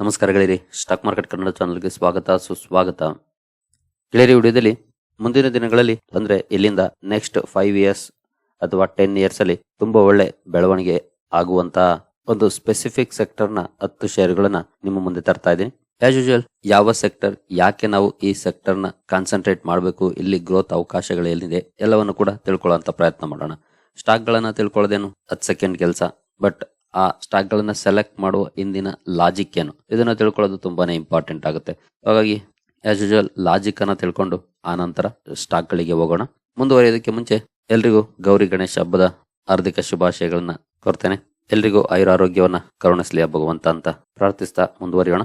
ನಮಸ್ಕಾರ ಗೆಳೆಯರಿ stock market Kannada ಚಾನಲ್ಗೆ ಸ್ವಾಗತ, ಸುಸ್ವಾಗತ. ಗೆಳೆಯರಿ ವಿಡಿಯೋದಲ್ಲಿ ಮುಂದಿನ ದಿನಗಳಲ್ಲಿ, ಅಂದ್ರೆ ಇಲ್ಲಿಂದ ನೆಕ್ಸ್ಟ್ ಫೈವ್ ಇಯರ್ಸ್ ಅಥವಾ ಟೆನ್ ಇಯರ್ಸ್ ಅಲ್ಲಿ ತುಂಬಾ ಒಳ್ಳೆ ಬೆಳವಣಿಗೆ ಆಗುವಂತ ಒಂದು ಸ್ಪೆಸಿಫಿಕ್ ಸೆಕ್ಟರ್ನ ಹತ್ತು ಶೇರುಗಳನ್ನ ನಿಮ್ಮ ಮುಂದೆ ತರ್ತಾ ಇದ್ದೀನಿ. ಆಸ್ ಯೂಶುವಲ್ ಯಾವ ಸೆಕ್ಟರ್ ಯಾಕೆ ನಾವು ಈ ಸೆಕ್ಟರ್ನ ಕಾನ್ಸಂಟ್ರೇಟ್ ಮಾಡಬೇಕು, ಇಲ್ಲಿ ಗ್ರೋತ್ ಅವಕಾಶಗಳು ಎಲ್ಲಿದೆ, ಎಲ್ಲವನ್ನು ಕೂಡ ತಿಳ್ಕೊಳ್ಳುವಂತ ಪ್ರಯತ್ನ ಮಾಡೋಣ. ಸ್ಟಾಕ್ ಗಳನ್ನ ತಿಳ್ಕೊಳ್ಳೋದೇನು ಹತ್ತು ಸೆಕೆಂಡ್ ಕೆಲಸ ಬಟ್ ಆ ಸ್ಟಾಕ್ ಗಳನ್ನ ಸೆಲೆಕ್ಟ್ ಮಾಡುವ ಇಂದಿನ ಲಾಜಿಕ್ ಏನು? ಇದನ್ನ ತಿಳ್ಕೊಳ್ಳೋದು ತುಂಬಾನೇ ಇಂಪಾರ್ಟೆಂಟ್ ಆಗುತ್ತೆ. ಹಾಗಾಗಿ ಆಸ್ ಯೂಶುವಲ್ ಲಾಜಿಕ್ ಅನ್ನ ತಿಳ್ಕೊಂಡು, ಆ ನಂತರ ಸ್ಟಾಕ್ ಗಳಿಗೆ ಹೋಗೋಣ. ಮುಂದುವರಿಯೋದಕ್ಕೆ ಮುಂಚೆ, ಎಲ್ರಿಗೂ ಗೌರಿ ಗಣೇಶ ಹಬ್ಬದ ಹಾರ್ದಿಕ ಶುಭಾಶಯಗಳನ್ನ ಕೋರ್ತೇನೆ. ಎಲ್ರಿಗೂ ಆಯುರಾರೋಗ್ಯವನ್ನ ಕರುಣಿಸ್ಲಿ ಕರುಣಿಸಲಿ ಭಗವಂತ ಅಂತ ಪ್ರಾರ್ಥಿಸ್ತಾ ಮುಂದುವರಿಯೋಣ.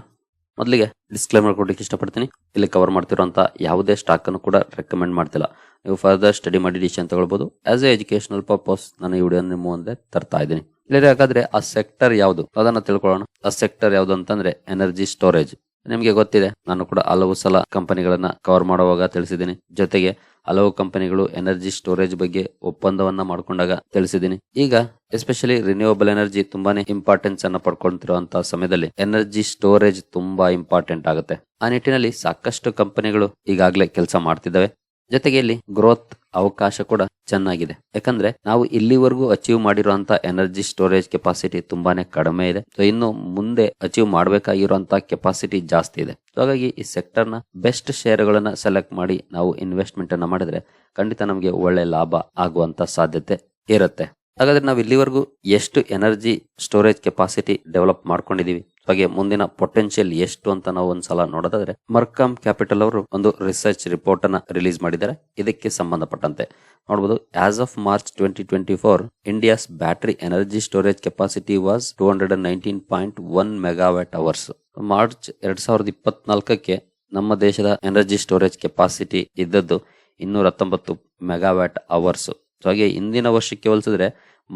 ಮೊದಲಿಗೆ ಡಿಸ್ಕ್ಲೇಮರ್ ಕೊಡ್ಲಿಕ್ಕೆ ಇಷ್ಟಪಡ್ತೀನಿ. ಇಲ್ಲಿ ಕವರ್ ಮಾಡ್ತಿರುವಂತ ಯಾವುದೇ ಸ್ಟಾಕ್ ಅನ್ನು ಕೂಡ ರೆಕಮೆಂಡ್ ಮಾಡ್ತಿಲ್ಲ. ನೀವು ಫರ್ದರ್ ಸ್ಟಡಿ ಮಾಡಿ ಡಿಸಿಷನ್ ತಗೊಳ್ಬಹುದು ಆಸ್ ಎ ಎಜುಕೇಶನಲ್ ಪರ್ಪಸ್ ನಾನು ಈ ವಿಡಿಯೋ ನಿಮ್ಮ ಮುಂದೆ ತರ್ತಾ ಇದ್ದೀನಿ. ಇಲ್ಲಿ ಹಾಗಾದ್ರೆ ಆ ಸೆಕ್ಟರ್ ಯಾವುದು? ಅದನ್ನ ತಿಳ್ಕೊಳ್ಳೋಣ. ಆ ಸೆಕ್ಟರ್ ಯಾವುದು ಅಂತಂದ್ರೆ ಎನರ್ಜಿ ಸ್ಟೋರೇಜ್ ನಿಮಗೆ ಗೊತ್ತಿದೆ, ನಾನು ಕೂಡ ಹಲವು ಸಲ ಕಂಪನಿಗಳನ್ನ ಕವರ್ ಮಾಡುವಾಗ ತಿಳಿಸಿದ್ದೀನಿ. ಜೊತೆಗೆ ಹಲವು ಕಂಪನಿಗಳು ಎನರ್ಜಿ ಸ್ಟೋರೇಜ್ ಬಗ್ಗೆ ಒಪ್ಪಂದವನ್ನ ಮಾಡ್ಕೊಂಡಾಗ ತಿಳಿಸಿದ್ದೀನಿ. ಈಗ ಎಸ್ಪೆಷಲಿ ರಿನ್ಯೂವಬಲ್ ಎನರ್ಜಿ ತುಂಬಾನೇ ಇಂಪಾರ್ಟೆನ್ಸ್ ಅನ್ನ ಪಡ್ಕೊಂತಿರುವಂತಹ ಸಮಯದಲ್ಲಿ ಎನರ್ಜಿ ಸ್ಟೋರೇಜ್ ತುಂಬಾ ಇಂಪಾರ್ಟೆಂಟ್ ಆಗುತ್ತೆ. ಆ ನಿಟ್ಟಿನಲ್ಲಿ ಸಾಕಷ್ಟು ಕಂಪನಿಗಳು ಈಗಾಗಲೇ ಕೆಲಸ ಮಾಡ್ತಿದ್ದಾವೆ. ಜೊತೆಗೆ ಇಲ್ಲಿ ಗ್ರೋತ್ ಅವಕಾಶ ಕೂಡ ಚೆನ್ನಾಗಿದೆ. ಯಾಕಂದ್ರೆ ನಾವು ಇಲ್ಲಿವರೆಗೂ ಅಚೀವ್ ಮಾಡಿರುವಂತ ಎನರ್ಜಿ ಸ್ಟೋರೇಜ್ ಕೆಪಾಸಿಟಿ ತುಂಬಾನೇ ಕಡಿಮೆ ಇದೆ. ಸೊ ಇನ್ನು ಮುಂದೆ ಅಚೀವ್ ಮಾಡಬೇಕಾಗಿರುವಂತ ಕೆಪಾಸಿಟಿ ಜಾಸ್ತಿ ಇದೆ. ಹಾಗಾಗಿ ಈ ಸೆಕ್ಟರ್ನ ಬೆಸ್ಟ್ ಶೇರ್ಗಳನ್ನ ಸೆಲೆಕ್ಟ್ ಮಾಡಿ ನಾವು ಇನ್ವೆಸ್ಟ್ಮೆಂಟ್ ಅನ್ನ ಮಾಡಿದ್ರೆ ಖಂಡಿತ ನಮಗೆ ಒಳ್ಳೆ ಲಾಭ ಆಗುವಂತ ಸಾಧ್ಯತೆ ಇರುತ್ತೆ. ಹಾಗಾದ್ರೆ ನಾವು ಇಲ್ಲಿವರೆಗೂ ಎಷ್ಟು ಎನರ್ಜಿ ಸ್ಟೋರೇಜ್ ಕೆಪಾಸಿಟಿ ಡೆವಲಪ್ ಮಾಡ್ಕೊಂಡಿದೀವಿ? ಹಾಗೆ ಮುಂದಿನ ಪೊಟೆನ್ಷಿಯಲ್ ಎಷ್ಟು ಅಂತ ನಾವು ಒಂದ್ಸಲ ನೋಡೋದಾದ್ರೆ ಮರ್ಕಾಮ್ ಕ್ಯಾಪಿಟಲ್ ಅವರು ಒಂದು ರಿಸರ್ಚ್ ರಿಪೋರ್ಟ್ ಅನ್ನ ರಿಲೀಸ್ ಮಾಡಿದ್ದಾರೆ. ಇದಕ್ಕೆ ಸಂಬಂಧಪಟ್ಟಂತೆ. ನೋಡಬಹುದು as of March twenty twenty four India's battery energy storage capacity was two hundred and nineteen point one megawatt hours March ಎರಡ್ ಸಾವಿರದ ಇಪ್ಪತ್ನಾಲ್ಕಕ್ಕೆ ನಮ್ಮ ದೇಶದ ಎನರ್ಜಿ ಸ್ಟೋರೇಜ್ ಕೆಪಾಸಿಟಿ ಇದ್ದದ್ದು ಇನ್ನೂರ ಹತ್ತೊಂಬತ್ತು ಮೆಗಾವ್ಯಾಟ್ ಅವರ್ಸ್ ಹಾಗೆ ಇಂದಿನ ವರ್ಷಕ್ಕೆ ಹೋಲಿಸಿದ್ರೆ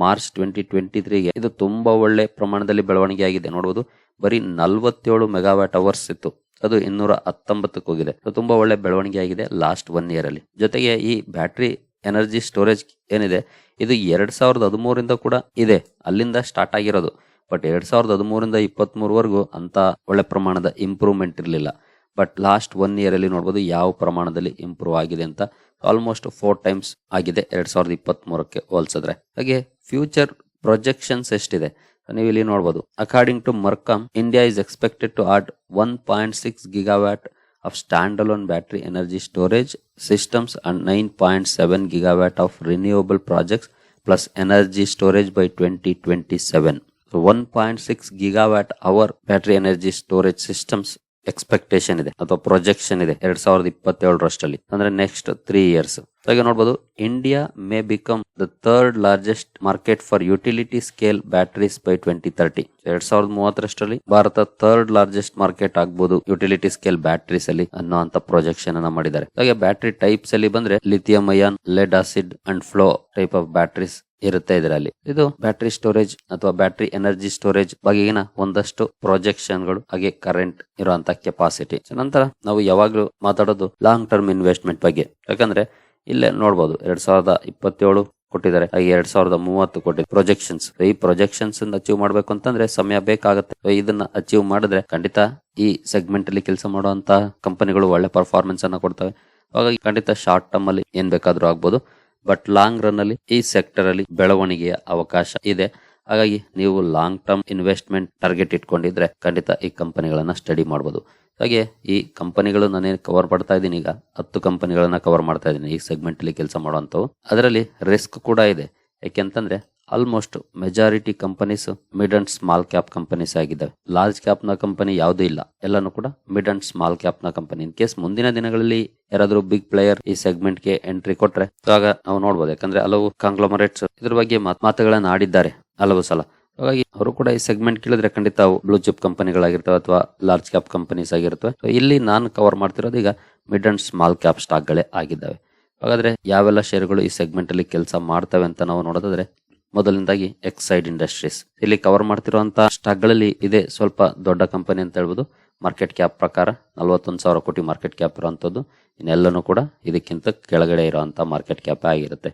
ಮಾರ್ಚ್ ಟ್ವೆಂಟಿ ಟ್ವೆಂಟಿ ತ್ರೀಗೆ ಇದು ತುಂಬಾ ಒಳ್ಳೆ ಪ್ರಮಾಣದಲ್ಲಿ ಬೆಳವಣಿಗೆ ಆಗಿದೆ ನೋಡಬಹುದು ಬರೀ ನಲ್ವತ್ತೇಳು ಮೆಗಾವ್ಯಾಟ್ ಅವರ್ಸ್ ಇತ್ತು. ಅದು ಇನ್ನೂರ ಹತ್ತೊಂಬತ್ತಕ್ಕೆ ಹೋಗಿದೆ. ತುಂಬಾ ಒಳ್ಳೆ ಬೆಳವಣಿಗೆ ಆಗಿದೆ ಲಾಸ್ಟ್ ಒನ್ ಇಯರ್ ಅಲ್ಲಿ. ಜೊತೆಗೆ ಈ ಬ್ಯಾಟ್ರಿ ಎನರ್ಜಿ ಸ್ಟೋರೇಜ್ ಏನಿದೆ, ಇದು ಎರಡ್ ಸಾವಿರದ ಹದಿಮೂರಿಂದ ಕೂಡ ಇದೆ. ಅಲ್ಲಿಂದ ಸ್ಟಾರ್ಟ್ ಆಗಿರೋದು. ಬಟ್ ಎರಡ್ ಸಾವಿರದ ಹದಿಮೂರಿಂದ ಇಪ್ಪತ್ತ್ ಮೂರವರೆಗೂ ಅಂತ ಒಳ್ಳೆ ಪ್ರಮಾಣದ ಇಂಪ್ರೂವ್ಮೆಂಟ್ ಇರಲಿಲ್ಲ. ಬಟ್ ಲಾಸ್ಟ್ ಒನ್ ಇಯರಲ್ಲಿ ನೋಡ್ಬೋದು ಯಾವ ಪ್ರಮಾಣದಲ್ಲಿ ಇಂಪ್ರೂವ್ ಆಗಿದೆ ಅಂತ ಆಲ್ಮೋಸ್ಟ್ ಫೋರ್ ಟೈಮ್ಸ್ ಆಗಿದೆ, ಎರಡ್ ಸಾವಿರದ ಇಪ್ಪತ್ತ್ ಮೂರಕ್ಕೆ ಹೋಲಿಸಿದ್ರೆ. ಹಾಗೆ ಫ್ಯೂಚರ್ ಪ್ರೊಜೆಕ್ಷನ್ಸ್ ಎಷ್ಟಿದೆ? ನೀವು ಇಲ್ಲಿ ನೋಡಬಹುದು according to Mercom India is expected to add one point six gigawatt of stand alone battery energy storage systems and nine point seven gigawatt of renewable projects plus energy storage by twenty twenty seven one point six gigawatt hour battery energy storage systems expectation ಇದೆ ಅಥವಾ projection ಇದೆ ಎರಡ್ ಸಾವಿರದ ಇಪ್ಪತ್ತೇಳರಷ್ಟಲ್ಲಿ ಅಂದ್ರೆ next three years ಹಾಗೆ ನೋಡಬಹುದು India may become the third largest market for utility scale batteries by twenty thirty ಎರಡ್ ಸಾವಿರದ ಮೂವತ್ತರಷ್ಟರಲ್ಲಿ ಭಾರತ ಥರ್ಡ್ ಲಾರ್ಜೆಸ್ಟ್ ಮಾರ್ಕೆಟ್ ಆಗಬಹುದು ಯುಟಿಲಿಟಿ ಸ್ಕೇಲ್ ಬ್ಯಾಟರೀಸ್ ಅಲ್ಲಿ ಅನ್ನೋ ಅಂತ ಪ್ರೊಜೆಕ್ಷನ್ ಅನ್ನ ಮಾಡಿದ್ದಾರೆ. ಹಾಗೆ ಬ್ಯಾಟರಿ ಟೈಪ್ಸ್ ಅಲ್ಲಿ ಬಂದ್ರೆ lithium ion lead acid and flow type of batteries ಇರುತ್ತೆ ಇದರಲ್ಲಿ. ಇದು ಬ್ಯಾಟರಿ ಸ್ಟೋರೇಜ್ ಅಥವಾ ಬ್ಯಾಟರಿ ಎನರ್ಜಿ ಸ್ಟೋರೇಜ್ ಬಗೆಗಿನ ಒಂದಷ್ಟು ಪ್ರೊಜೆಕ್ಷನ್ಗಳು, ಹಾಗೆ ಕರೆಂಟ್ ಇರುವಂತಹ ಕೆಪಾಸಿಟಿ ನಂತರ ನಾವು ಯಾವಾಗ್ಲೂ ಮಾತಾಡೋದು ಲಾಂಗ್ ಟರ್ಮ್ ಇನ್ವೆಸ್ಟ್ಮೆಂಟ್ ಬಗ್ಗೆ. ಯಾಕಂದ್ರೆ ಇಲ್ಲೇ ನೋಡಬಹುದು ಎರಡ್ ಸಾವಿರದ ಇಪ್ಪತ್ತೇಳು ಕೊಟ್ಟಿದ್ದಾರೆ, ಹಾಗೆ ಎರಡ್ ಸಾವಿರದ ಮೂವತ್ತು ಕೊಟ್ಟಿದ್ದಾರೆ ಪ್ರೊಜೆಕ್ಷನ್ಸ್ ಈ ಪ್ರೊಜೆಕ್ಷನ್ಸ್ ಅಚೀವ್ ಮಾಡ್ಬೇಕು ಅಂತಂದ್ರೆ ಸಮಯ ಬೇಕಾಗುತ್ತೆ. ಇದನ್ನ ಅಚೀವ್ ಮಾಡಿದ್ರೆ ಖಂಡಿತ ಈ ಸೆಗ್ಮೆಂಟ್ ಅಲ್ಲಿ ಕೆಲಸ ಮಾಡುವಂತಹ ಕಂಪನಿಗಳು ಒಳ್ಳೆ ಪರ್ಫಾರ್ಮೆನ್ಸ್ ಅನ್ನ ಕೊಡ್ತವೆ. ಹಾಗಾಗಿ ಖಂಡಿತ ಶಾರ್ಟ್ ಟರ್ಮ್ ಅಲ್ಲಿ ಏನ್ ಬೇಕಾದ್ರೂ ಆಗ್ಬೋದು. ಬಟ್ ಲಾಂಗ್ ರನ್ ಅಲ್ಲಿ ಈ ಸೆಕ್ಟರ್ ಅಲ್ಲಿ ಬೆಳವಣಿಗೆಯ ಅವಕಾಶ ಇದೆ. ಹಾಗಾಗಿ ನೀವು ಲಾಂಗ್ ಟರ್ಮ್ ಇನ್ವೆಸ್ಟ್ಮೆಂಟ್ ಟಾರ್ಗೆಟ್ ಇಟ್ಕೊಂಡಿದ್ರೆ ಖಂಡಿತ ಈ ಕಂಪನಿಗಳನ್ನ ಸ್ಟಡಿ ಮಾಡಬಹುದು ಹಾಗೆ ಈ ಕಂಪನಿಗಳು ನಾನೇನು ಕವರ್ ಮಾಡ್ತಾ ಇದ್ದೀನಿ ಈಗ, ಹತ್ತು ಕಂಪನಿಗಳನ್ನ ಕವರ್ ಮಾಡ್ತಾ ಇದ್ದೀನಿ, ಈ ಸೆಗ್ಮೆಂಟ್ ಅಲ್ಲಿ ಕೆಲಸ ಮಾಡುವಂತವು ಅದರಲ್ಲಿ ರಿಸ್ಕ್ ಕೂಡ ಇದೆ. ಯಾಕೆಂತಂದ್ರೆ almost majority companies mid and small cap companies ಆಗಿದ್ದಾವೆ. ಲಾರ್ಜ್ ಕ್ಯಾಪ್ನ ಕಂಪನಿ ಯಾವುದೂ ಇಲ್ಲ. ಎಲ್ಲಾನು ಕೂಡ ಮಿಡ್ ಅಂಡ್ ಸ್ಮಾಲ್ ಕ್ಯಾಪ್ನ ಕಂಪನಿ ಇನ್ ಕೇಸ್ ಮುಂದಿನ ದಿನಗಳಲ್ಲಿ ಯಾರಾದರೂ ಬಿಗ್ ಪ್ಲೇಯರ್ ಈ ಸೆಗ್ಮೆಂಟ್ಗೆ ಎಂಟ್ರಿ ಕೊಟ್ರೆ ಆಗ ನಾವು ನೋಡಬಹುದು ಯಾಕಂದ್ರೆ ಹಲವು ಕಾಂಗ್ಲೋಮರೇಟ್ಸ್ ಇದ್ರ ಬಗ್ಗೆ ಮಾತುಗಳನ್ನು ಆಡಿದ್ದಾರೆ ಹಲವು ಸಲ. ಹಾಗಾಗಿ ಅವರು ಕೂಡ ಈ ಸೆಗ್ಮೆಂಟ್ ಕೇಳಿದ್ರೆ ಖಂಡಿತ ಬ್ಲೂ ಚಿಪ್ ಕಂಪನಿಗಳಾಗಿರ್ತವೆ ಅಥವಾ ಲಾರ್ಜ್ ಕ್ಯಾಪ್ ಕಂಪನೀಸ್ ಆಗಿರ್ತವೆ. ಇಲ್ಲಿ ನಾನು ಕವರ್ ಮಾಡ್ತಿರೋದು ಈಗ mid and small cap stock ಗಳೇ ಆಗಿದ್ದಾವೆ. ಹಾಗಾದ್ರೆ ಯಾವೆಲ್ಲ ಶೇರ್ಗಳು ಈ ಸೆಗ್ಮೆಂಟ್ ಅಲ್ಲಿ ಕೆಲಸ ಮಾಡ್ತವೆ ಅಂತ ನಾವು ನೋಡೋದಾದ್ರೆ ಮೊದಲನೇದಾಗಿ ಎಕ್ಸೈಡ್ ಇಂಡಸ್ಟ್ರೀಸ್ ಇಲ್ಲಿ ಕವರ್ ಮಾಡ್ತಿರುವಂತಹ ಸ್ಟಾಕ್ಗಳಲ್ಲಿ ಇದೆ ಸ್ವಲ್ಪ ದೊಡ್ಡ ಕಂಪನಿ ಅಂತ ಹೇಳ್ಬೋದು. ಮಾರ್ಕೆಟ್ ಕ್ಯಾಪ್ ಪ್ರಕಾರ ನಲವತ್ತೊಂದು ಸಾವಿರ ಕೋಟಿ ಮಾರ್ಕೆಟ್ ಕ್ಯಾಪ್ ಇರುವಂಥದ್ದು. ಇನ್ನೆಲ್ಲನೂ ಕೂಡ ಇದಕ್ಕಿಂತ ಕೆಳಗಡೆ ಇರುವಂತಹ ಮಾರ್ಕೆಟ್ ಕ್ಯಾಪ್ ಆಗಿರುತ್ತೆ.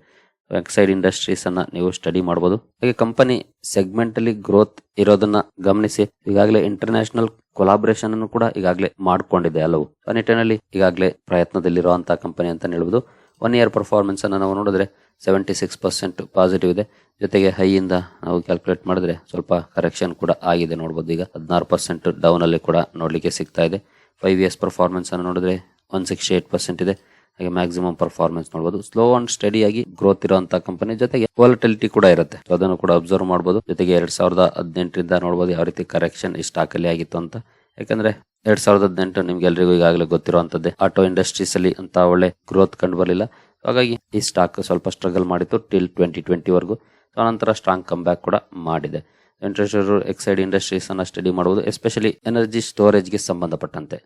ಎಕ್ಸೈಡ್ ಇಂಡಸ್ಟ್ರೀಸ್ ಅನ್ನ ನೀವು ಸ್ಟಡಿ ಮಾಡಬಹುದು ಹಾಗೆ ಕಂಪನಿ ಸೆಗ್ಮೆಂಟ್ ಅಲ್ಲಿ ಗ್ರೋತ್ ಇರೋದನ್ನ ಗಮನಿಸಿ. ಈಗಾಗಲೇ ಇಂಟರ್ನ್ಯಾಷನಲ್ ಕೊಲಾಬ್ರೇಷನ್ ಅನ್ನು ಕೂಡ ಈಗಾಗಲೇ ಮಾಡ್ಕೊಂಡಿದೆ ಹಲವು. ಆ ನಿಟ್ಟಿನಲ್ಲಿ ಈಗಾಗಲೇ ಪ್ರಯತ್ನದಲ್ಲಿರುವಂತಹ ಕಂಪನಿ ಅಂತ ಹೇಳ್ಬೋದು. ಒನ್ ಇಯರ್ ಪರ್ಫಾರ್ಮೆನ್ಸ್ ಅನ್ನ ನಾವು ನೋಡಿದ್ರೆ ಸೆವೆಂಟಿ ಸಿಕ್ಸ್ ಪರ್ಸೆಂಟ್ ಪಾಸಿಟಿವ್ ಇದೆ. ಜೊತೆಗೆ ಹೈಯಿಂದ ನಾವು ಕ್ಯಾಲ್ಕುಲೇಟ್ ಮಾಡಿದ್ರೆ ಸ್ವಲ್ಪ ಕರೆಕ್ಷನ್ ಕೂಡ ಆಗಿದೆ ನೋಡ್ಬೋದು ಈಗ. ಹದಿನಾರು ಪರ್ಸೆಂಟ್ ಡೌನ್ ಅಲ್ಲಿ ಕೂಡ ನೋಡಲಿಕ್ಕೆ ಸಿಗ್ತಾ ಇದೆ. ಫೈವ್ ಇಯರ್ಸ್ ಪರ್ಫಾರ್ಮೆನ್ಸ್ ಅನ್ನು ನೋಡಿದ್ರೆ ಒನ್ ಸಿಕ್ಸ್ಟಿ ಏಟ್ ಪರ್ಸೆಂಟ್ ಇದೆ. ಹಾಗೆ ಮ್ಯಾಕ್ಸಿಮಮ್ ಪರ್ಫಾರ್ಮೆನ್ಸ್ ನೋಡಬಹುದು ಸ್ಲೋ ಅಂಡ್ ಸ್ಟಡಿ ಆಗಿ ಗ್ರೋತ್ ಇರುವಂತಹ ಕಂಪನಿ ಜೊತೆಗೆ ವಾಲಟಿಲಿಟಿ ಕೂಡ ಇರುತ್ತೆ. ಅದನ್ನು ಕೂಡ ಅಬ್ಸರ್ವ್ ಮಾಡಬಹುದು ಜೊತೆಗೆ ಎರಡ್ ಸಾವಿರದ ಹದಿನೆಂಟರಿಂದ ನೋಡಬಹುದು ಯಾವ ರೀತಿ ಕರೆಕ್ಷನ್ ಈ ಸ್ಟಾಕ್ ಅಲ್ಲಿ ಆಗಿತ್ತು ಅಂತ. ಯಾಕಂದ್ರೆ ಎರಡ್ ಸಾವಿರದ ಹದಿನೆಂಟು ನಿಮ್ಗೆ ಎಲ್ರಿಗೂ ಈಗಾಗಲೇ ಗೊತ್ತಿರುವಂತದ್ದೇ. ಆಟೋ ಇಂಡಸ್ಟ್ರೀಸ್ ಅಲ್ಲಿ ಅಂತ ಒಳ್ಳೆ ಗ್ರೋತ್ ಕಂಡು ಬರಲಿಲ್ಲ. ಹಾಗಾಗಿ ಈ ಸ್ಟಾಕ್ ಸ್ವಲ್ಪ ಸ್ಟ್ರಗಲ್ ಮಾಡಿತ್ತು ಟಿಲ್ ಟ್ವೆಂಟಿ ಟ್ವೆಂಟಿವರೆಗೂ ಸೊ ನಂತರ ಸ್ಟ್ರಾಂಗ್ ಕಮ್ ಬ್ಯಾಕ್ ಕೂಡ ಮಾಡಿದೆ. ಇಂಟ್ರೆಸ್ಟ್ ಎಕ್ಸೈಡ್ ಇಂಡಸ್ಟ್ರೀಸ್ ಅನ್ನ ಸ್ಟಡಿ ಮಾಡುವುದು ಎಸ್ಪೆಷಲಿ ಎನರ್ಜಿ ಸ್ಟೋರೇಜ್ಗೆ ಸಂಬಂಧಪಟ್ಟಂತೆ.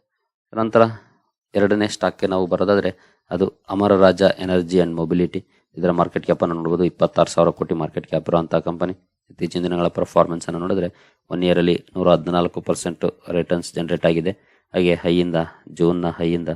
ನಂತರ ಎರಡನೇ ಸ್ಟಾಕ್ಗೆ ನಾವು ಬರೋದಾದರೆ ಅದು Amara Raja energy and mobility ಇದರ ಮಾರ್ಕೆಟ್ ಕ್ಯಾಪ್ ಅನ್ನು ನೋಡಬಹುದು ಇಪ್ಪತ್ತಾರು ಸಾವಿರ ಕೋಟಿ ಮಾರ್ಕೆಟ್ ಕ್ಯಾಪ್ ಇರುವಂತಹ ಕಂಪನಿ ಇತ್ತೀಚಿನ ದಿನಗಳ ಪರ್ಫಾರ್ಮೆನ್ಸ್ ಅನ್ನು ನೋಡಿದ್ರೆ ಒನ್ ಇಯರ್ ಅಲ್ಲಿ ನೂರ ಹದಿನಾಲ್ಕು ಪರ್ಸೆಂಟ್ ರಿಟರ್ನ್ಸ್ ಜನರೇಟ್ ಆಗಿದೆ. ಹಾಗೆ ಹೈಯಿಂದ, ಜೂನ್ನ ಹೈಯಿಂದ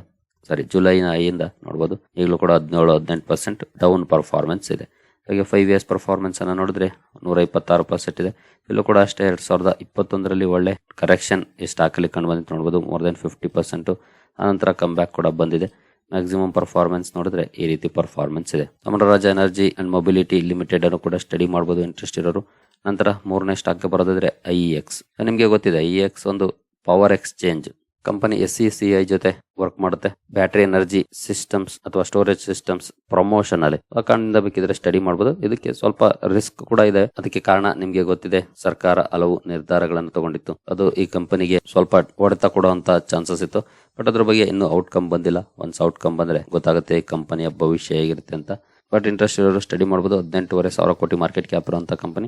ಸಾರಿ ಜುಲೈನ ಐಯಿಂದ ನೋಡ್ಬೋದು. ಈಗಲೂ ಕೂಡ ಹದಿನೇಳು, ಹದಿನೆಂಟು ಪರ್ಸೆಂಟ್ ಡೌನ್ ಪರ್ಫಾರ್ಮೆನ್ಸ್ ಇದೆ. ಹಾಗೆ ಫೈವ್ ಇಯರ್ಸ್ ಪರ್ಫಾರ್ಮೆನ್ಸ್ ಅನ್ನು ನೋಡಿದ್ರೆ ನೂರ ಇಪ್ಪತ್ತಾರು ಪರ್ಸೆಂಟ್ ಇದೆ. ಇಲ್ಲೂ ಕೂಡ ಅಷ್ಟೇ ಎರಡು ಸಾವಿರದ ಇಪ್ಪತ್ತೊಂದರಲ್ಲಿ ಒಳ್ಳೆ ಕರೆಕ್ಷನ್ ಈ ಸ್ಟಾಕಲ್ಲಿ ಕಂಡು ಬಂದಿತ್ತು ನೋಡ್ಬೋದು ಮೋರ್ ದೆನ್ ಫಿಫ್ಟಿ ಪರ್ಸೆಂಟು ಆನಂತರ ಕಮ್ ಬ್ಯಾಕ್ ಕೂಡ ಬಂದಿದೆ. ಮ್ಯಾಕ್ಸಿಮಮ್ ಪರ್ಫಾರ್ಮೆನ್ಸ್ ನೋಡಿದ್ರೆ ಈ ರೀತಿ ಪರ್ಫಾರ್ಮೆನ್ಸ್ ಇದೆ. Amara Raja energy and mobility limited ಅನ್ನು ಕೂಡ ಸ್ಟಡಿ ಮಾಡ್ಬೋದು ಇಂಟ್ರೆಸ್ಟ್ ಇರೋರು. ನಂತರ ಮೂರನೇ ಸ್ಟಾಕ್ಗೆ ಬರೋದಾದ್ರೆ ಐ ಎಕ್ಸ್ ನಿಮಗೆ ಗೊತ್ತಿದೆ ಐ ಎಕ್ಸ್ ಒಂದು power exchange company S C C I ಜೊತೆ ವರ್ಕ್ ಮಾಡುತ್ತೆ. ಬ್ಯಾಟರಿ ಎನರ್ಜಿ ಸಿಸ್ಟಮ್ಸ್ ಅಥವಾ ಸ್ಟೋರೇಜ್ ಸಿಸ್ಟಮ್ಸ್ ಪ್ರಮೋಷನ್ ಅಲ್ಲಿ. ಆ ಕಾರಣದಿಂದ ಬೇಕಿದ್ರೆ ಸ್ಟಡಿ ಮಾಡಬಹುದು ಇದಕ್ಕೆ ಸ್ವಲ್ಪ ರಿಸ್ಕ್ ಕೂಡ ಇದೆ. ಅದಕ್ಕೆ ಕಾರಣ ನಿಮ್ಗೆ ಗೊತ್ತಿದೆ, ಸರ್ಕಾರ ಹಲವು ನಿರ್ಧಾರಗಳನ್ನು ತಗೊಂಡಿತ್ತು. ಅದು ಈ ಕಂಪನಿಗೆ ಸ್ವಲ್ಪ ಹೊಡೆತ ಕೊಡುವಂತ ಚಾನ್ಸಸ್ ಇತ್ತು. ಬಟ್ ಅದ್ರ ಬಗ್ಗೆ ಇನ್ನೂ ಔಟ್ಕಮ್ ಬಂದಿಲ್ಲ. ಒನ್ಸ್ ಔಟ್ಕಮ್ ಬಂದ್ರೆ ಗೊತ್ತಾಗುತ್ತೆ ಈ ಕಂಪನಿಯ ಭವಿಷ್ಯ ಹೇಗಿರುತ್ತೆ ಅಂತ. ಬಟ್ ಇಂಟ್ರೆಸ್ಟ್ ಇರೋರು ಸ್ಟಡಿ ಮಾಡಬಹುದು ಹದಿನೆಂಟುವರೆ ಸಾವಿರ ಕೋಟಿ ಮಾರ್ಕೆಟ್ ಕ್ಯಾಪ್ ಇರುವಂತ ಕಂಪನಿ.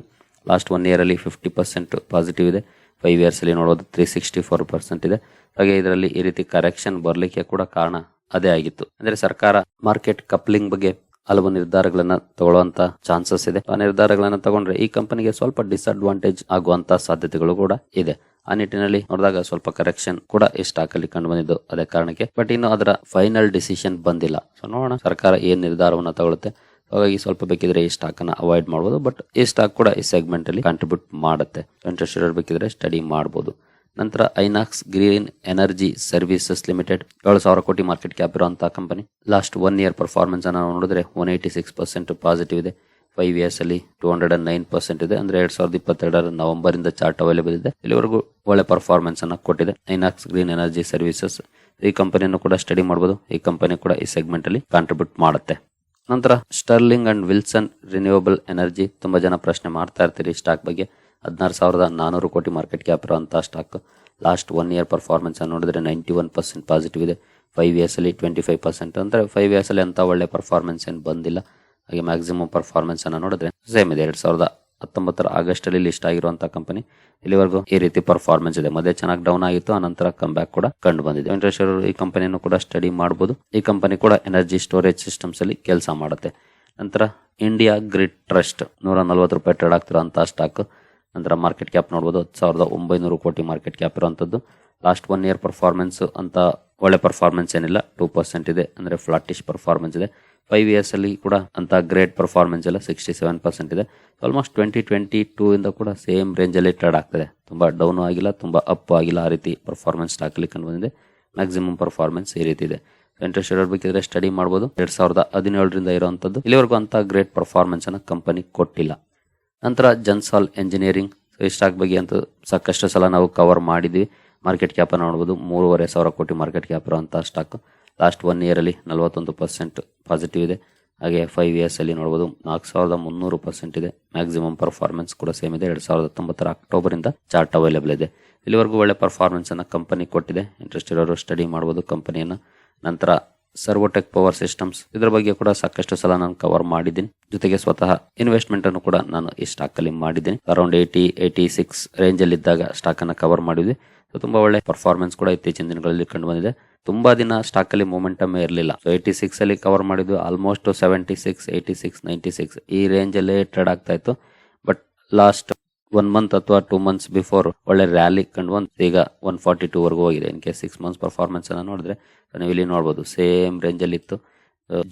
ಲಾಸ್ಟ್ ಒನ್ ಇಯರ್ ಅಲ್ಲಿ ಫಿಫ್ಟಿ ಪರ್ಸೆಂಟ್ ಪಾಸಿಟಿವ್ ಇದೆ. ಫೈವ್ ಇಯರ್ಸ್ ಅಲ್ಲಿ ನೋಡೋದು ತ್ರೀ ಸಿಕ್ಸ್ಟಿ ಫೋರ್ ಪರ್ಸೆಂಟ್ ಇದೆ. ಹಾಗೆ ಇದರಲ್ಲಿ ಈ ರೀತಿ ಕರೆಕ್ಷನ್ ಬರಲಿಕ್ಕೆ ಕೂಡ ಕಾರಣ ಅದೇ ಆಗಿತ್ತು. ಅಂದ್ರೆ ಸರ್ಕಾರ ಮಾರ್ಕೆಟ್ ಕಪ್ಲಿಂಗ್ ಬಗ್ಗೆ ಹಲವು ನಿರ್ಧಾರಗಳನ್ನ ತಗೊಳ್ಳುವಂತ ಚಾನ್ಸಸ್ ಇದೆ. ಆ ನಿರ್ಧಾರಗಳನ್ನ ತಗೊಂಡ್ರೆ ಈ ಕಂಪನಿಗೆ ಸ್ವಲ್ಪ ಡಿಸ್ಅಡ್ವಾಂಟೇಜ್ ಆಗುವಂತ ಸಾಧ್ಯತೆಗಳು ಕೂಡ ಇದೆ. ಆ ನಿಟ್ಟಿನಲ್ಲಿ ನೋಡಿದಾಗ ಸ್ವಲ್ಪ ಕರೆಕ್ಷನ್ ಕೂಡ ಈ ಸ್ಟಾಕ್ ಅಲ್ಲಿ ಕಂಡು ಬಂದಿದ್ದು ಅದೇ ಕಾರಣಕ್ಕೆ. ಬಟ್ ಇನ್ನು ಅದರ ಫೈನಲ್ ಡಿಸಿಷನ್ ಬಂದಿಲ್ಲ. ಸೊ ನೋಡೋಣ, ಸರ್ಕಾರ ಏನ್ ನಿರ್ಧಾರವನ್ನ ತಗೊಳುತ್ತೆ. ಹಾಗಾಗಿ ಸ್ವಲ್ಪ ಬೇಕಿದ್ರೆ ಈ ಸ್ಟಾಕ್ ಅನ್ನ ಅವಾಯ್ಡ್ ಮಾಡಬಹುದು ಬಟ್ ಈ ಸ್ಟಾಕ್ ಕೂಡ ಈ ಸೆಗ್ಮೆಂಟ್ ಅಲ್ಲಿ ಕಾಂಟ್ರಿಬ್ಯೂಟ್ ಮಾಡುತ್ತೆ. ಇಂಟ್ರೆಸ್ಟ್ ಇರೋದು ಬೇಕಿದ್ರೆ ಸ್ಟಡಿ ಮಾಡಬಹುದು ನಂತರ Inox green energy services limited ಏಳು ಸಾವಿರ ಕೋಟಿ ಮಾರ್ಕೆಟ್ ಕ್ಯಾಪ್ ಇರುವಂತಹ company. Last one year performance ಅನ್ನು ನೋಡಿದ್ರೆ one eighty six percent positive ಇದೆ. ಫೈವ್ ಇಯರ್ಸ್ ಅಲ್ಲಿ two hundred and nine percent ಇದೆ. ಅಂದ್ರೆ ಎರಡ್ ಸಾವಿರದ ಇಪ್ಪತ್ತೆರಡರ ನವೆಂಬರ್ ಇಂದ ಚಾರ್ಟ್ ಅವೈಲೇಬಲ್ ಇದೆ. ಇಲ್ಲಿವರೆಗೂ ಒಳ್ಳೆ ಪರ್ಫಾರ್ಮೆನ್ಸ್ ಅನ್ನ ಕೊಟ್ಟಿದೆ. ಐನಾಕ್ಸ್ ಗ್ರೀನ್ ಎನರ್ಜಿ ಸರ್ವಿಸಸ್ ಈ ಕಂಪನಿಯನ್ನು ಕೂಡ ಸ್ಟಡಿ ಮಾಡಬಹುದು ಈ ಕಂಪನಿ ಕೂಡ ಈ ಸೆಗ್ಮೆಂಟ್ ಅಲ್ಲಿ ಕಾಂಟ್ರಿಬ್ಯೂಟ್ ಮಾಡುತ್ತೆ. ನಂತರ Sterling and Wilson renewable energy. ತುಂಬಾ ಜನ ಪ್ರಶ್ನೆ ಮಾಡ್ತಾ ಇರ್ತೀರಿ ಸ್ಟಾಕ್ ಬಗ್ಗೆ. ಹದಿನಾರು ಸಾವಿರದ ನಾನ್ನೂರು ಕೋಟಿ ಮಾರ್ಕೆಟ್ ಕ್ಯಾಪ್ ಇರುವಂಥ stock last one year performance ನೋಡಿದ್ರೆ ನೈಂಟಿ ಒನ್ ಪರ್ಸೆಂಟ್ ಪಾಸಿಟಿವ್ ಇದೆ. ಫೈವ್ ಇಯರ್ಸಲ್ಲಿ ಟ್ವೆಂಟಿ ಫೈವ್ ಪರ್ಸೆಂಟ್ ಅಂದರೆ ಫೈವ್ ಇಯರ್ಸಲ್ಲಿ ಅಂತ ಒಳ್ಳೆ ಪರ್ಫಾರ್ಮೆನ್ಸ್ ಏನು ಬಂದಿಲ್ಲ. ಹಾಗೆ ಮ್ಯಾಕ್ಸಿಮಮ್ ಪರ್ಫಾರ್ಮೆನ್ಸನ್ನು ನೋಡಿದ್ರೆ ಸೇಮ್ ಇದೆ. ಎರಡು ಸಾವಿರದ ಹತ್ತೊಂಬತ್ತರ ಆಗಸ್ಟಲ್ಲಿ ಲಿಸ್ಟ್ ಆಗಿರುವಂಥ ಕಂಪನಿ ಇಲ್ಲಿವರೆಗೂ ಈ ರೀತಿ ಪರ್ಫಾರ್ಮೆನ್ಸ್ ಇದೆ. ಮೊದಲೇ ಚೆನ್ನಾಗಿ ಡೌನ್ ಆಗಿತ್ತು ನಂತರ ಕಮ್ ಬ್ಯಾಕ್ ಕೂಡ ಕಂಡು ಬಂದಿದೆ. ಇಂಟ್ರೆಸ್ಟ್ ಈ ಕಂಪನಿಯನ್ನು ಕೂಡ ಸ್ಟಡಿ ಮಾಡಬಹುದು ಈ ಕಂಪನಿ ಕೂಡ ಎನರ್ಜಿ ಸ್ಟೋರೇಜ್ ಸಿಸ್ಟಮ್ಸ್ ಅಲ್ಲಿ ಕೆಲಸ ಮಾಡುತ್ತೆ. ನಂತರ ಇಂಡಿಯಾ ಗ್ರಿಡ್ ಟ್ರಸ್ಟ್ ನೂರ ನಲ್ವತ್ತು ರೂಪಾಯಿ ಟ್ರೇಡ್ ಅಂತ ಸ್ಟಾಕ್ ನಂತರ ಮಾರ್ಕೆಟ್ ಕ್ಯಾಪ್ ನೋಡ್ಬೋದು. ಹತ್ತು ಸಾವಿರದ ಒಂಬೈನೂರು ಕೋಟಿ ಮಾರ್ಕೆಟ್ ಕ್ಯಾಪ್ ಇರುವಂಥದ್ದು ಲಾಸ್ಟ್ ಒನ್ ಇಯರ್ ಪರ್ಫಾರ್ಮೆನ್ಸ್ ಅಂತ ಒಳ್ಳೆ ಪರ್ಫಾರ್ಮೆನ್ಸ್ ಏನಿಲ್ಲ. ಟೂ ಪರ್ಸೆಂಟ್ ಇದೆ. ಅಂದರೆ ಫ್ಲಾಟಿಶ್ ಪರ್ಫಾರ್ಮೆನ್ಸ್ ಇದೆ. ಫೈವ್ ಇಯರ್ಸ್ ಅಲ್ಲಿ ಕೂಡ ಅಂತ ಗ್ರೇಟ್ ಪರ್ಫಾರ್ಮೆನ್ಸ್ ಎಲ್ಲ ಸಿಕ್ಸ್ಟಿ ಸೆವೆನ್ ಪರ್ಸೆಂಟ್ ಇದೆ. ಆಲ್ಮೋಸ್ಟ್ ಟ್ವೆಂಟಿ ಟ್ವೆಂಟಿ ಟೂ ಇಂದ ಕೂಡ ಸೇಮ್ ರೇಂಜ್ ಅಲ್ಲಿ ಟ್ರೇಡ್ ಆಗ್ತದೆ. ತುಂಬ ಡೌನ್ ಆಗಿಲ್ಲ, ತುಂಬ ಅಪ್ ಆಗಿಲ್ಲ ಆ ರೀತಿ ಪರ್ಫಾರ್ಮೆನ್ಸ್ ಸ್ಟಾಕ್ ಅಲ್ಲಿ ಕಂಡು ಬಂದಿದೆ ಮ್ಯಾಕ್ಸಿಮಮ್ ಪರ್ಫಾರ್ಮೆನ್ಸ್ ಈ ರೀತಿ ಇದೆ. ಇಂಟ್ರೆಸ್ಟ್ ಇರಬೇಕಿದ್ರೆ ಸ್ಟಡಿ ಮಾಡ್ಬೋದು. ಎರಡ್ ಸಾವಿರದ ಹದಿನೇಳರಿಂದ ಇರುವಂತದ್ದು. ಇಲ್ಲಿವರೆಗೂ ಅಂತ ಗ್ರೇಟ್ ಪರ್ಫಾರ್ಮೆನ್ಸ್ ಅನ್ನ ಕಂಪನಿ ಕೊಟ್ಟಿಲ್ಲ. ನಂತರ ಜನ್ಸಾಲ್ ಎಂಜಿನಿಯರಿಂಗ್. ಈ ಸ್ಟಾಕ್ ಬಗ್ಗೆ ಅಂತೂ ಸಾಕಷ್ಟು ಸಲ ನಾವು ಕವರ್ ಮಾಡಿದ್ವಿ. ಮಾರ್ಕೆಟ್ ಕ್ಯಾಪ್ ನೋಡ್ಬೋದು. ಮೂರುವರೆ ಸಾವಿರ ಕೋಟಿ ಮಾರ್ಕೆಟ್ ಕ್ಯಾಪ್ ಇರುವಂಥ ಸ್ಟಾಕ್ ಲಾಸ್ಟ್ ಒನ್ ಇಯರಲ್ಲಿ ನಲವತ್ತೊಂದು ಪರ್ಸೆಂಟ್ ಪಾಸಿಟಿವ್ ಇದೆ. ಹಾಗೆ ಫೈವ್ ಇಯರ್ಸ್ ಅಲ್ಲಿ ನೋಡಬಹುದು ನಾಲ್ಕು ಸಾವಿರದ ಮುನ್ನೂರು ಪರ್ಸೆಂಟ್ ಇದೆ. ಮ್ಯಾಕ್ಸಿಮಮ್ ಪರ್ಫಾರ್ಮೆನ್ಸ್ ಕೂಡ ಸೇಮ್ ಇದೆ. ಎರಡು ಸಾವಿರದ ಹತ್ತೊಂಬತ್ತರ ಅಕ್ಟೋಬರ್ ಇಂದ ಚಾರ್ಟ್ ಅವೈಲೇಬಲ್ ಇದೆ. ಇಲ್ಲಿವರೆಗೂ ಒಳ್ಳೆ ಪರ್ಫಾರ್ಮೆನ್ಸನ್ನು ಕಂಪನಿ ಕೊಟ್ಟಿದೆ. ಇಂಟ್ರೆಸ್ಟ್ ಇರೋರು ಸ್ಟಡಿ ಮಾಡಬಹುದು ಕಂಪನಿಯನ್ನು ನಂತರ ಸರ್ವೋಟೆಕ್ ಪವರ್ ಸಿಸ್ಟಮ್ಸ್. ಇದರ ಬಗ್ಗೆ ಕೂಡ ಸಾಕಷ್ಟು ಸಲ ನಾನು ಕವರ್ ಮಾಡಿದ್ದೀನಿ. ಜೊತೆಗೆ ಸ್ವತಃ ಇನ್ವೆಸ್ಟ್ಮೆಂಟ್ ಅನ್ನು ಕೂಡ ನಾನು ಈ ಸ್ಟಾಕ್ ಅಲ್ಲಿ ಮಾಡಿದ್ದೀನಿ. Around eighty eighty six range ಅಲ್ಲಿ ಇದ್ದಾಗ ಸ್ಟಾಕ್ ಅನ್ನು ಕವರ್ ಮಾಡಿದ್ವಿ. ತುಂಬಾ ಒಳ್ಳೆ ಪರ್ಫಾರ್ಮೆನ್ಸ್ ಕೂಡ ಇತ್ತೀಚಿನ ದಿನಗಳಲ್ಲಿ ಕಂಡು ಬಂದಿದೆ. ತುಂಬಾ ದಿನ ಸ್ಟಾಕ್ ಅಲ್ಲಿ ಮೊಮೆಂಟಮ್ ಇರಲಿಲ್ಲ. ಸೊ ಏಯ್ಟಿ ಸಿಕ್ಸ್ ಅಲ್ಲಿ ಕವರ್ ಮಾಡಿದ್ವಿ almost seventy six eighty six ninety six ಈ ರೇಂಜ್ ಅಲ್ಲಿ ಟ್ರೇಡ್ ಆಗ್ತಾ ಇತ್ತು. ಬಟ್ ಲಾಸ್ಟ್ ಒನ್ ಮಂತ್ ಅಥವಾ ಟೂ ಮಂತ್ಸ್ ಬಿಫೋರ್ ಒಳ್ಳೆ ರ್ಯಾಲಿ ಕಂಡು ಬಂದು ಈಗ ಒನ್ ಫಾರ್ಟಿ ಟೂ ವರೆಗೂ ಹೋಗಿದೆ. In case six months performance ಅನ್ನು ನೋಡಿದ್ರೆ ನೀವು ಇಲ್ಲಿ ನೋಡ್ಬೋದು. ಸೇಮ್ ರೇಂಜ್ ಅಲ್ಲಿ ಇತ್ತು.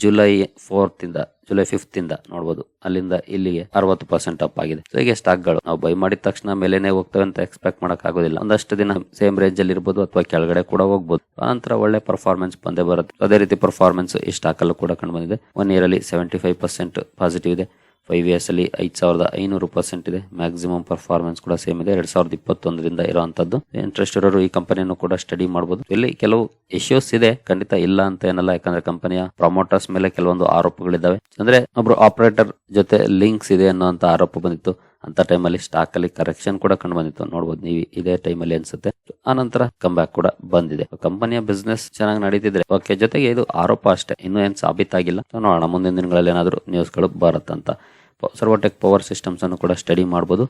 ಜುಲೈ ಫೋರ್ತ್ ಇಂದ ಜುಲೈ ಫಿಫ್ತ್ ಇಂದ ನೋಡಬಹುದು ಅಲ್ಲಿಂದ ಇಲ್ಲಿಗೆ ಅರವತ್ತು ಪರ್ಸೆಂಟ್ ಅಪ್ ಆಗಿದೆ. ಸೊ ಹೀಗೆ ಸ್ಟಾಕ್ಗಳು. ನಾವು ಬೈ ಮಾಡಿದ ತಕ್ಷಣ ಮೇಲೆನೆ ಹೋಗ್ತವೆ ಅಂತ ಎಕ್ಸ್ಪೆಕ್ಟ್ ಮಾಡಕ್ ಆಗೋದಿಲ್ಲ. ಒಂದಷ್ಟು ದಿನ ಸೇಮ್ ರೇಂಜ್ ಅಲ್ಲಿ ಇರ್ಬೋದು ಅಥವಾ ಕೆಳಗಡೆ ಕೂಡ ಹೋಗ್ಬೋದು. ಆನಂತರ ಒಳ್ಳೆ ಪರ್ಫಾರ್ಮೆನ್ಸ್ ಬಂದೇ ಬರುತ್ತೆ. ಅದೇ ರೀತಿ ಪರ್ಫಾರ್ಮೆನ್ಸ್ ಈ ಸ್ಟಾಕ್ ಅಲ್ಲೂ ಕೂಡ ಕಂಡು ಬಂದಿದೆ. ಒನ್ ಇಯರ್ ಅಲ್ಲಿ ಸೆವೆಂಟಿ ಫೈವ್ ಪರ್ಸೆಂಟ್ ಪಾಸಿಟಿವ್ ಇದೆ. ಫೈವ್ ಇಯರ್ಸ್ ಅಲ್ಲಿ ಐದ್ ಸಾವಿರದ ಐನೂರು ಪರ್ಸೆಂಟ್ ಇದೆ. ಮ್ಯಾಕ್ಸಿಮಮ್ ಪರ್ಫಾರ್ಮೆನ್ಸ್ ಕೂಡ ಸೇಮ್ ಇದೆ. ಎರಡ್ ಸಾವಿರದ ಇಪ್ಪತ್ತೊಂದರಿಂದ ಇರುವಂತದ್ದು. ಇಂಟ್ರೆಸ್ಟ್ ಇರೋರು ಈ ಕಂಪನಿಯನ್ನು ಕೂಡ ಸ್ಟಡಿ ಮಾಡಬಹುದು ಇಲ್ಲಿ ಕೆಲವು ಇಶ್ಯೂಸ್ ಇದೆ. ಖಂಡಿತ ಇಲ್ಲ ಅಂತ ಏನಲ್ಲ. ಯಾಕಂದ್ರೆ ಕಂಪನಿಯ ಪ್ರಮೋಟರ್ಸ್ ಮೇಲೆ ಕೆಲವೊಂದು ಆರೋಪಗಳಿದ್ದಾವೆ. ಅಂದ್ರೆ ಒಬ್ರು ಆಪರೇಟರ್ ಜೊತೆ ಲಿಂಕ್ಸ್ ಇದೆ ಅನ್ನುವಂತ ಆರೋಪ ಬಂದಿತ್ತು. ಅಂತ ಟೈಮಲ್ಲಿ ಸ್ಟಾಕ್ ಅಲ್ಲಿ ಕರೆಕ್ಷನ್ ಕೂಡ ಕಂಡು ಬಂದಿತ್ತು. ನೋಡಬಹುದು ನೀವು ಇದೇ ಟೈಮಲ್ಲಿ ಅನ್ಸುತ್ತೆ. ಆನಂತರ ಕಮ್ ಬ್ಯಾಕ್ ಕೂಡ ಬಂದಿದೆ. ಕಂಪನಿಯ ಬಿಸ್ನೆಸ್ ಚೆನ್ನಾಗಿ ನಡೀತಿದ್ರೆ ಓಕೆ ಜೊತೆಗೆ ಇದು ಆರೋಪ ಅಷ್ಟೇ. ಇನ್ನೂ ಏನ್ ಸಾಬೀತಾಗಿಲ್ಲ. ನೋಡೋಣ, ಮುಂದಿನ ದಿನಗಳಲ್ಲಿ ಏನಾದರೂ ನ್ಯೂಸ್ಗಳು ಬರುತ್ತಂತ. ಸರ್ವೋಟೆಕ್ ಪವರ್ ಸಿಸ್ಟಮ್ಸ್ ಅನ್ನು ಕೂಡ ಸ್ಟಡಿ ಮಾಡಬಹುದು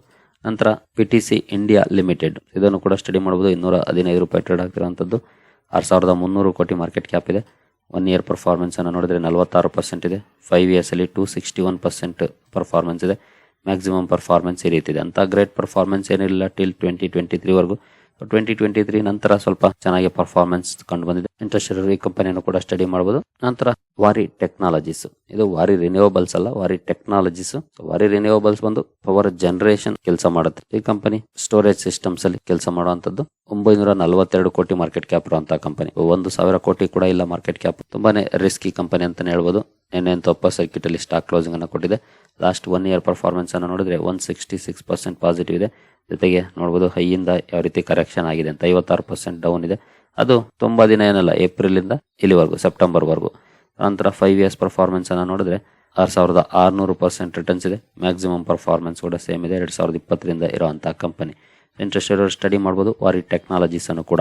ನಂತರ P T C India limited ಇದನ್ನು ಕೂಡ ಸ್ಟಡಿ ಮಾಡಬಹುದು ಇನ್ನೂರ ಹದಿನೈದು ರೂಪಾಯಿ ಟ್ರೇಡ್ ಆಗ್ತಿರುವಂತದ್ದು. ಆರು ಸಾವಿರದ ಮುನ್ನೂರು ಕೋಟಿ ಮಾರ್ಕೆಟ್ ಕ್ಯಾಪ್ ಇದೆ. ಒನ್ ಇಯರ್ ಪರ್ಫಾರ್ಮೆನ್ಸ್ ಅನ್ನು ನೋಡಿದ್ರೆ ನಲವತ್ತಾರು ಪರ್ಸೆಂಟ್ ಇದೆ. ಫೈವ್ ಇಯರ್ಸ್ ಅಲ್ಲಿ two sixty one percent performance ಇದೆ. ಮ್ಯಾಕ್ಸಿಮಮ್ ಪರ್ಫಾರ್ಮೆನ್ಸ್ ಈ ರೀತಿ ಇದೆ ಅಂತ ಗ್ರೇಟ್ ಪರ್ಫಾರ್ಮೆನ್ಸ್ ಏನಿಲ್ಲ ಟಿಲ್ ಟ್ವೆಂಟಿ ಟ್ವೆಂಟಿ ತ್ರೀವರೆಗೂ ಟ್ವೆಂಟಿ ಟ್ವೆಂಟಿ ತ್ರೀ ನಂತರ ಸ್ವಲ್ಪ ಚೆನ್ನಾಗಿ ಪರ್ಫಾರ್ಮೆನ್ಸ್ ಕಂಡು ಬಂದಿದೆ. ಇಂಟ್ರೆಸ್ಟ್ ಈ ಕಂಪನಿಯನ್ನು ಕೂಡ ಸ್ಟಡಿ ಮಾಡಬಹುದು ನಂತರ ವಾರಿ ಟೆಕ್ನಾಲಜೀಸ್. ಇದು ವಾರಿ ರಿನ್ಯೂವಬಲ್ಸ್ ಅಲ್ಲ, ವಾರಿ ಟೆಕ್ನಾಲಜೀಸ್. ವಾರಿ ರಿನ್ಯೂವಬಲ್ಸ್ ಬಂದು ಪವರ್ ಜನರೇಷನ್ ಕೆಲಸ ಮಾಡುತ್ತೆ. ಈ ಕಂಪನಿ ಸ್ಟೋರೇಜ್ ಸಿಸ್ಟಮ್ಸ್ ಅಲ್ಲಿ ಕೆಲಸ ಮಾಡುವಂತದ್ದು ಒಂಬೈನೂರ ನಲವತ್ತೆರಡು ಕೋಟಿ ಮಾರ್ಕೆಟ್ ಕ್ಯಾಪ್ ಇರುವಂತ ಕಂಪನಿ. ಒಂದು ಸಾವಿರ ಕೋಟಿ ಕೂಡ ಇಲ್ಲ ಮಾರ್ಕೆಟ್ ಕ್ಯಾಪ್. ತುಂಬಾನೇ ರಿಸ್ಕಿ ಕಂಪನಿ ಅಂತಾನೆ ಹೇಳ್ಬೋದು. ನಿನ್ನೆ ತಪ್ಪ ಸರ್ಕ್ಯೂಟ್ ಅಲ್ಲಿ ಸ್ಟಾಕ್ ಕ್ಲೋಸಿಂಗ್ ಅನ್ನು ಕೊಟ್ಟಿದೆ. ಲಾಸ್ಟ್ ಒನ್ ಇಯರ್ ಪರ್ಫಾರ್ಮೆನ್ಸ್ ಅನ್ನು ನೋಡಿದ್ರೆ one sixty six percent positive ಇದೆ. ಜೊತೆಗೆ ನೋಡಬಹುದು ಹೈಯಿಂದ ಯಾವ ರೀತಿ ಕರೆಕ್ಷನ್ ಆಗಿದೆ ಅಂತ. ಐವತ್ತಾರು ಪರ್ಸೆಂಟ್ ಡೌನ್ ಇದೆ. ಅದು ತುಂಬಾ ದಿನ ಏನಲ್ಲ ಏಪ್ರಿಲ್ ಇಂದ ಇಲ್ಲಿವರೆಗೂ ಸೆಪ್ಟೆಂಬರ್ ವರೆಗೂ ನಂತರ ಫೈವ್ ಇಯರ್ಸ್ ಪರ್ಫಾರ್ಮೆನ್ಸ್ ಅನ್ನ ನೋಡಿದ್ರೆ ಆರ್ ಸಾವಿರದ ಆರ್ನೂರು ಪರ್ಸೆಂಟ್ ರಿಟರ್ನ್ಸ್ ಇದೆ. ಮ್ಯಾಕ್ಸಿಮಮ್ ಪರ್ಫಾರ್ಮೆನ್ಸ್ ಕೂಡ ಸೇಮ್ ಇದೆ, ಎರಡ್ ಸಾವಿರದ ಇಪ್ಪತ್ತರಿಂದ ಇರುವಂತಹ ಕಂಪನಿ ಇಂಟ್ರೆಸ್ಟ್ ಇರೋರು ಸ್ಟಡಿ ಮಾಡಬಹುದು ವಾರಿ ಟೆಕ್ನಾಲಜೀಸ್ ಅನ್ನು ಕೂಡ.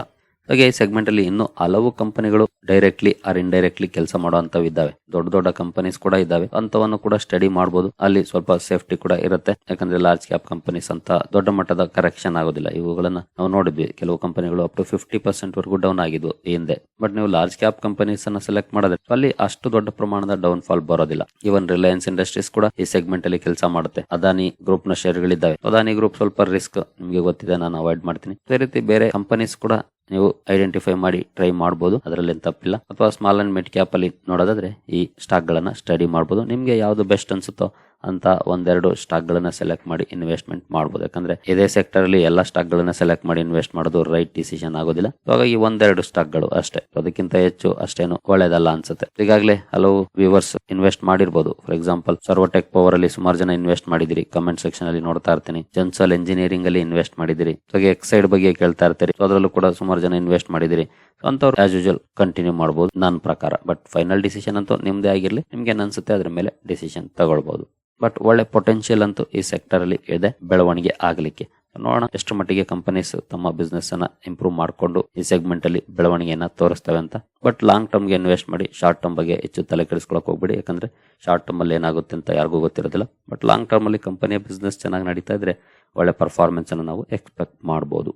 ಹಾಗೆ ಸೆಗ್ಮೆಂಟ್ ಅಲ್ಲಿ ಇನ್ನೂ ಹಲವು ಕಂಪನಿಗಳು ಡೈರೆಕ್ಟ್ಲಿ ಆರ್ ಇಂಡೈರೆಕ್ಟ್ಲಿ ಕೆಲಸ ಮಾಡುವಂತವು ಇದ್ದಾವೆ. ದೊಡ್ಡ ದೊಡ್ಡ ಕಂಪನೀಸ್ ಕೂಡ ಇದ್ದಾವೆ. ಅಂತವನ್ನು ಕೂಡ ಸ್ಟಡಿ ಮಾಡಬಹುದು ಅಲ್ಲಿ ಸ್ವಲ್ಪ ಸೇಫ್ಟಿ ಕೂಡ ಇರುತ್ತೆ. ಯಾಕಂದ್ರೆ ಲಾರ್ಜ್ ಕ್ಯಾಪ್ ಕಂಪನೀಸ್ ಅಂತ ದೊಡ್ಡ ಮಟ್ಟದ ಕರೆಕ್ಷನ್ ಆಗೋದಿಲ್ಲ. ಇವುಗಳನ್ನ ನಾವು ನೋಡಿದ್ವಿ. ಕೆಲವು ಕಂಪನಿಗಳು ಅಪ್ ಟು ಫಿಫ್ಟಿ ಪರ್ಸೆಂಟ್ ವರೆಗೂ ಡೌನ್ ಆಗಿದ್ವು ಹಿಂದೆ. ಬಟ್ ನೀವು ಲಾರ್ಜ್ ಕ್ಯಾಪ್ ಕಂಪನೀಸ್ ಅನ್ನ ಸೆಲೆಕ್ಟ್ ಮಾಡಿದ್ರೆ ಅಲ್ಲಿ ಅಷ್ಟು ದೊಡ್ಡ ಪ್ರಮಾಣದ ಡೌನ್ ಫಾಲ್ ಬರೋದಿಲ್ಲ. ಇವನ್ ರಿಲಯನ್ಸ್ ಇಂಡಸ್ಟ್ರೀಸ್ ಕೂಡ ಈ ಸೆಗ್ಮೆಂಟ್ ಅಲ್ಲಿ ಕೆಲಸ ಮಾಡುತ್ತೆ. ಅದಾನಿ ಗ್ರೂಪ್ನ ಶೇರ್ ಗಳಿದ್ದಾವೆ. ಅದಾನಿ ಗ್ರೂಪ್ ಸ್ವಲ್ಪ ರಿಸ್ಕ್ ನಿಮಗೆ ಗೊತ್ತಿದೆ. ನಾನು ಅವಾಯ್ಡ್ ಮಾಡ್ತೀನಿ. ಅದೇ ರೀತಿ ಬೇರೆ ಕಂಪನೀಸ್ ಕೂಡ ನೀವು ಐಡೆಂಟಿಫೈ ಮಾಡಿ ಟ್ರೈ ಮಾಡಬಹುದು ಅದರಲ್ಲಿ ತಪ್ಪಿಲ್ಲ. ಅಥವಾ ಸ್ಮಾಲ್ ಅಂಡ್ ಮಿಡ್ ಕ್ಯಾಪ್ ಅಲ್ಲಿ ನೋಡೋದಾದ್ರೆ ಈ ಸ್ಟಾಕ್ ಗಳನ್ನ ಸ್ಟಡಿ ಮಾಡಬಹುದು ನಿಮ್ಗೆ ಯಾವ್ದು ಬೆಸ್ಟ್ ಅನ್ಸುತ್ತೋ ಅಂತ ಒಂದೆರಡು ಸ್ಟಾಕ್ ಗಳನ್ನ ಸೆಲೆಕ್ಟ್ ಮಾಡಿ ಇನ್ವೆಸ್ಟ್ಮೆಂಟ್ ಮಾಡಬಹುದು ಯಾಕಂದ್ರೆ ಇದೇ ಸೆಕ್ಟರ್ ಅಲ್ಲಿ ಎಲ್ಲಾ ಸ್ಟಾಕ್ ಗಳನ್ನ ಸೆಲೆಕ್ಟ್ ಮಾಡಿ ಇನ್ವೆಸ್ಟ್ ಮಾಡೋದು ರೈಟ್ ಡಿಸಿಷನ್ ಆಗೋದಿಲ್ಲ. ಹಾಗಾಗಿ ಒಂದೆರಡು ಸ್ಟಾಕ್ಗಳು ಅಷ್ಟೇ. ಅದಕ್ಕಿಂತ ಹೆಚ್ಚು ಅಷ್ಟೇನು ಒಳ್ಳೇದಲ್ಲ ಅನ್ಸುತ್ತೆ. ಈಗಾಗಲೇ ಹಲವು ವ್ಯೂವರ್ಸ್ ಇನ್ವೆಸ್ಟ್ ಮಾಡಿರ್ಬೋದು. ಫಾರ್ ಎಕ್ಸಾಂಪಲ್ ಸರ್ವಟೆಕ್ ಪವರ್ ಅಲ್ಲಿ ಸುಮಾರು ಜನ ಇನ್ವೆಸ್ಟ್ ಮಾಡಿದಿರಿ ಕಮೆಂಟ್ ಸೆಕ್ಷನ್ ಅಲ್ಲಿ ನೋಡ್ತಾ ಇರ್ತೀನಿ. ಜನ್ಸಲ್ ಇಂಜಿನಿಯರಿಂಗ್ ಅಲ್ಲಿ ಇನ್ವೆಸ್ಟ್ ಮಾಡಿದಿರಿ ಹಾಗೆ ಎಕ್ಸೈಡ್ ಬಗ್ಗೆ ಕೇಳ್ತಾ ಇರ್ತೀರಿ. ಅದರಲ್ಲೂ ಕೂಡ ಸುಮಾರು ಜನ ಇನ್ವೆಸ್ಟ್ ಮಾಡಿದಿರಿ ಅಂತವ್ರು ಆಸ್ ಯೂಶಲ್ ಕಂಟಿನ್ಯೂ ಮಾಡಬಹುದು ನನ್ನ ಪ್ರಕಾರ. ಬಟ್ ಫೈನಲ್ ಡಿಸಿಷನ್ ಅಂತೂ ನಿಮ್ದೇ ಆಗಿರ್ಲಿ. ನಿಮ್ಗೆ ಅನ್ಸುತ್ತೆ ಅದ್ರ ಮೇಲೆ ಡಿಸಿಷನ್ ತಗೊಳ್ಬಹುದು ಬಟ್ ಒಳ್ಳೆ ಪೊಟೆನ್ಶಿಯಲ್ ಅಂತೂ ಈ ಸೆಕ್ಟರ್ ಅಲ್ಲಿ ಇದೆ. ಬೆಳವಣಿಗೆ ಆಗಲಿಕ್ಕೆ. ನೋಡೋಣ ಎಷ್ಟು ಮಟ್ಟಿಗೆ ಕಂಪನೀಸ್ ತಮ್ಮ ಬಿಸ್ನೆಸ್ ಅನ್ನ ಇಂಪ್ರೂವ್ ಮಾಡಿಕೊಂಡು ಈ ಸೆಗ್ಮೆಂಟ್ ಅಲ್ಲಿ ಬೆಳವಣಿಗೆಯನ್ನ ತೋರಿಸ್ತವೆ ಅಂತ. ಬಟ್ ಲಾಂಗ್ ಟರ್ಮ್ಗೆ ಇನ್ವೆಸ್ಟ್ ಮಾಡಿ ಶಾರ್ಟ್ ಟರ್ಮ್ ಬಗ್ಗೆ ಹೆಚ್ಚು ತಲೆ ಕೆಡಿಸ್ಕೊಳಕ್ ಹೋಗ್ಬೇಡಿ. ಯಾಕಂದ್ರೆ ಶಾರ್ಟ್ ಟರ್ಮ್ ಅಲ್ಲಿ ಏನಾಗುತ್ತೆ ಅಂತ ಯಾರಿಗೂ ಗೊತ್ತಿರೋದಿಲ್ಲ. ಬಟ್ ಲಾಂಗ್ ಟರ್ಮ್ ಅಲ್ಲಿ ಕಂಪನಿಯ ಬಿಸ್ನೆಸ್ ಚೆನ್ನಾಗಿ ನಡೀತಾ ಇದ್ರೆ ಒಳ್ಳೆ ಪರ್ಫಾರ್ಮೆನ್ಸ್ ಅನ್ನು ನಾವು ಎಕ್ಸ್ಪೆಕ್ಟ್ ಮಾಡಬಹುದು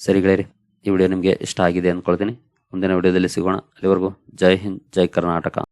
ಸರಿ ಗೆಳೆಯರಿ, ಈ ವಿಡಿಯೋ ನಿಮಗೆ ಇಷ್ಟ ಆಗಿದೆ ಅಂದ್ಕೊಳ್ತೀನಿ ಮುಂದಿನ ವಿಡಿಯೋದಲ್ಲಿ ಸಿಗೋಣ. ಅಲ್ಲಿವರೆಗೂ ಜೈ ಹಿಂದ್, ಜೈ ಕರ್ನಾಟಕ.